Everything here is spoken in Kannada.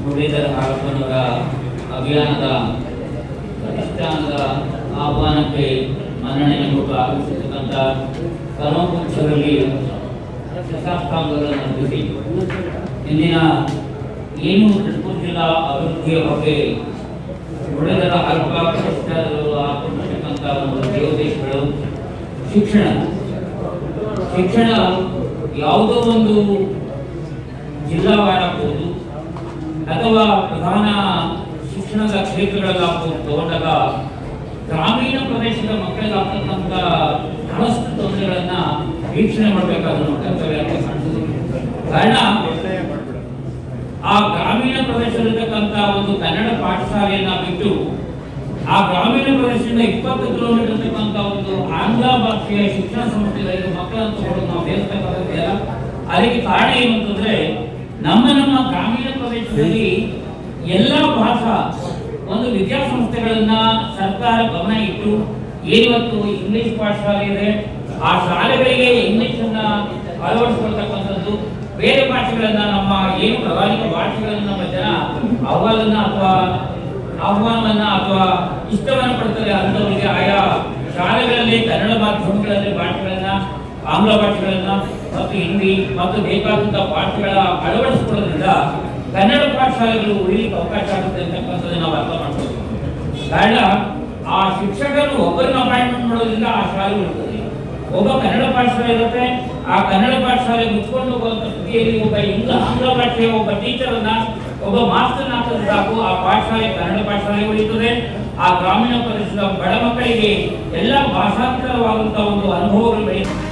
ಮುರಳೀಧರ ಹಾಲಪ್ಪನವರ ಅಭಿಯಾನದ ಪ್ರತಿಷ್ಠಾನದ ಆಹ್ವಾನಕ್ಕೆ ಮನ್ನಣೆ ಮೂಲಕ ಆಗಮಿಸಿರ್ತಕ್ಕಂಥ ಕರ್ಮಪಕ್ಷಗಳಲ್ಲಿ ಶತಾಬ್ದಾಂಗಗಳನ್ನು ನಡೆಸಿ ಇಂದಿನ ಏನು ಚಿತ್ರದುರ್ಗ ಜಿಲ್ಲಾ ಅಭಿವೃದ್ಧಿಯ ಬಗ್ಗೆ ಮುರಳೀಧರ ಹಾಲಪ್ಪ ಪ್ರತಿಷ್ಠಾನಗಳು ಹಾಕೊಂಡಿರ್ತಕ್ಕಂಥ ಒಂದು ದೇವದೇಶಗಳು ಶಿಕ್ಷಣ. ಶಿಕ್ಷಣ ಯಾವುದೋ ಒಂದು ಜಿಲ್ಲಾವಾರಾಗ್ಬೋದು ಅಥವಾ ಪ್ರಧಾನ ಶಿಕ್ಷಣದ ಕ್ಷೇತ್ರಗಳಲ್ಲಾಗ್ಬೋದು, ತಗೊಂಡಾಗ ಗ್ರಾಮೀಣ ಪ್ರದೇಶದ ಮಕ್ಕಳಿಗಾಗ್ತಕ್ಕಂಥ ಬಹಳಷ್ಟು ತೊಂದರೆಗಳನ್ನ ವೀಕ್ಷಣೆ ಕರ್ತವ್ಯ ಅಂತ ಕಾರಣ, ಆ ಗ್ರಾಮೀಣ ಪ್ರದೇಶದಲ್ಲಿರ್ತಕ್ಕಂಥ ಒಂದು ಕನ್ನಡ ಪಾಠಶಾಲೆಯನ್ನ ಬಿಟ್ಟು ಆ ಗ್ರಾಮೀಣ ಪ್ರದೇಶದಿಂದ ಇಪ್ಪತ್ತು ಕಿಲೋಮೀಟರ್ ಇರ್ತಕ್ಕಂಥ ಒಂದು ಆಂಗ್ಲ ಭಾಷೆಯ ಶಿಕ್ಷಣ ಸಂಸ್ಥೆಗಳಲ್ಲಿ ಮಕ್ಕಳನ್ನು ತಗೊಂಡು ನಾವು ಸೇರಿಸ್ತಕ್ಕಂಥದ್ದೆಲ್ಲ ಅದಕ್ಕೆ ಕಾರಣ ಏನು ಅಂತಂದ್ರೆ ನಮ್ಮ ನಮ್ಮ ಗ್ರಾಮೀಣ ಪ್ರದೇಶದಲ್ಲಿ ಎಲ್ಲ ಭಾಷಾ ಒಂದು ವಿದ್ಯಾಸಂಸ್ಥೆಗಳನ್ನ ಸರ್ಕಾರ ಗಮನ ಇಟ್ಟು ಏನಿವತ್ತು ಇಂಗ್ಲಿಷ್ ಪಾಠಶಾಲೆ ಇದೆ ಆ ಶಾಲೆಗಳಿಗೆ ಇಂಗ್ಲಿಷ್ ಅನ್ನ ಅಳವಡಿಸಿಕೊಳ್ತಕ್ಕಂಥದ್ದು ಬೇರೆ ಭಾಷೆಗಳನ್ನ ನಮ್ಮ ಏನು ಪ್ರಧಾನಿಕ ಭಾಷೆಗಳನ್ನ ನಮ್ಮ ಜನ ಅವಲನ್ನ ಅಥವಾ ಆಹ್ವಾನವನ್ನ ಅಥವಾ ಇಷ್ಟವನ್ನು ಪಡ್ತಾರೆ ಅಂತವರಿಗೆ ಆಯಾ ಶಾಲೆಗಳಲ್ಲಿ ಕನ್ನಡ ಮಾಧ್ಯಮಗಳಲ್ಲಿ ಭಾಷೆಗಳನ್ನ ಆಂಗ್ಲ ಭಾಷೆಗಳನ್ನ ಮತ್ತು ಹಿಂದಿ ಮತ್ತು ಬೇಕಾದಂಥ ಭಾಷೆಗಳ ಅಳವಡಿಸಿಕೊಳ್ಳೋದ್ರಿಂದ ಕನ್ನಡ ಪಾಠಶಾಲೆಗಳು ಉಳಿಲಿಕ್ಕೆ ಅವಕಾಶ ಆಗುತ್ತೆ ಅಂತಕ್ಕಂಥದ್ದು ನಾವು ಅರ್ಥ ಮಾಡ್ಕೋಬೇಕು ಕಾರಣ ಆ ಶಿಕ್ಷಕರು ಒಬ್ಬರನ್ನ ಅಪಾಯಿಂಟ್ಮೆಂಟ್ ಮಾಡೋದ್ರಿಂದ ಆ ಶಾಲೆ ಇರ್ತದೆ ಒಬ್ಬ ಕನ್ನಡ ಪಾಠಶಾಲೆ ಇರುತ್ತೆ, ಆ ಕನ್ನಡ ಪಾಠಶಾಲೆ ಮುಚ್ಕೊಂಡು ಹೋಗುವಂತ ಸ್ಥಿತಿಯಲ್ಲಿ ಒಬ್ಬ ಇಂಗ್ಲ, ಆಂಗ್ಲ ಭಾಷೆಯ ಒಬ್ಬ ಟೀಚರ್ ಅನ್ನ, ಒಬ್ಬ ಮಾಸ್ಟರ್ ಹಾಕಿದ್ರೆ ಸಾಕು, ಆ ಪಾಠಶಾಲೆ, ಕನ್ನಡ ಪಾಠಶಾಲೆ ಉಳಿತದೆ. ಆ ಗ್ರಾಮೀಣ ಪ್ರದೇಶದ ಬಡ ಮಕ್ಕಳಿಗೆ ಎಲ್ಲ ಭಾಷಾಂತರವಾದಂತಹ ಒಂದು ಅನುಭವಗಳು ಬೆಳೆಯುತ್ತದೆ